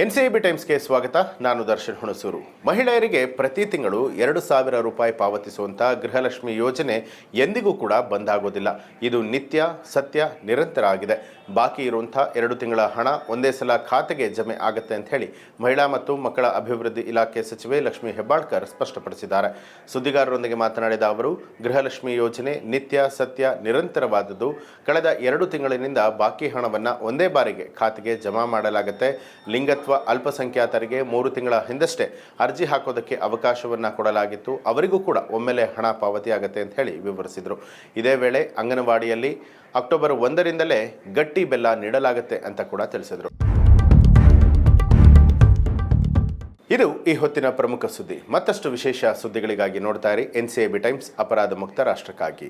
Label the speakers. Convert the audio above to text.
Speaker 1: N C B ಟೈಮ್ಸ್ಗೆ ಸ್ವಾಗತ. ನಾನು ದರ್ಶನ್ ಹುಣಸೂರು. ಮಹಿಳೆಯರಿಗೆ ಪ್ರತಿ ತಿಂಗಳು ಎರಡು ಸಾವಿರ ರೂಪಾಯಿ ಪಾವತಿಸುವಂಥ ಗೃಹಲಕ್ಷ್ಮಿ ಯೋಜನೆ ಎಂದಿಗೂ ಕೂಡ ಬಂದಾಗೋದಿಲ್ಲ ಇದು ನಿತ್ಯ, ಸತ್ಯ, ನಿರಂತರ ಆಗಿದೆ. ಬಾಕಿ ಇರುವಂಥ ಎರಡು ತಿಂಗಳ ಹಣ ಒಂದೇ ಸಲ ಖಾತೆಗೆ ಜಮೆ ಆಗುತ್ತೆ ಅಂತ ಹೇಳಿ ಮಹಿಳಾ ಮತ್ತು ಮಕ್ಕಳ ಅಭಿವೃದ್ಧಿ ಇಲಾಖೆ ಸಚಿವೆ ಲಕ್ಷ್ಮಿ ಹೆಬ್ಬಾಳ್ಕರ್ ಸ್ಪಷ್ಟಪಡಿಸಿದ್ದಾರೆ. ಸುದ್ದಿಗಾರರೊಂದಿಗೆ ಮಾತನಾಡಿದ ಅವರು, ಗೃಹಲಕ್ಷ್ಮಿ ಯೋಜನೆ ನಿತ್ಯ, ಸತ್ಯ, ನಿರಂತರವಾದದ್ದು. ಕಳೆದ ಎರಡು ತಿಂಗಳಿನಿಂದ ಬಾಕಿ ಹಣವನ್ನು ಒಂದೇ ಬಾರಿಗೆ ಖಾತೆಗೆ ಜಮಾ ಮಾಡಲಾಗುತ್ತೆ. ಲಿಂಗತ್ವ ಅಲ್ಪಸಂಖ್ಯಾತರಿಗೆ ಮೂರು ತಿಂಗಳ ಹಿಂದಷ್ಟೇ ಅರ್ಜಿ ಹಾಕೋದಕ್ಕೆ ಅವಕಾಶವನ್ನು ಕೊಡಲಾಗಿತ್ತು. ಅವರಿಗೂ ಕೂಡ ಒಮ್ಮೆಲೆ ಹಣ ಪಾವತಿಯಾಗುತ್ತೆ ಅಂತ ಹೇಳಿ ವಿವರಿಸಿದರು. ಇದೇ ವೇಳೆ ಅಂಗನವಾಡಿಯಲ್ಲಿ ಅಕ್ಟೋಬರ್ ಒಂದರಿಂದಲೇ ಗಟ್ಟಿ ಬೆಲ್ಲ ನೀಡಲಾಗುತ್ತೆ ಅಂತ ಕೂಡ ತಿಳಿಸಿದರು. ಇದು ಈ ಹೊತ್ತಿನ ಪ್ರಮುಖ ಸುದ್ದಿ. ಮತ್ತಷ್ಟು ವಿಶೇಷ ಸುದ್ದಿಗಳಿಗಾಗಿ ನೋಡ್ತಾ ಇರಿ. ಎನ್ ಬಿ ಟೈಮ್ಸ್, ಅಪರಾಧ ಮುಕ್ತ ರಾಷ್ಟ್ರಕ್ಕಾಗಿ.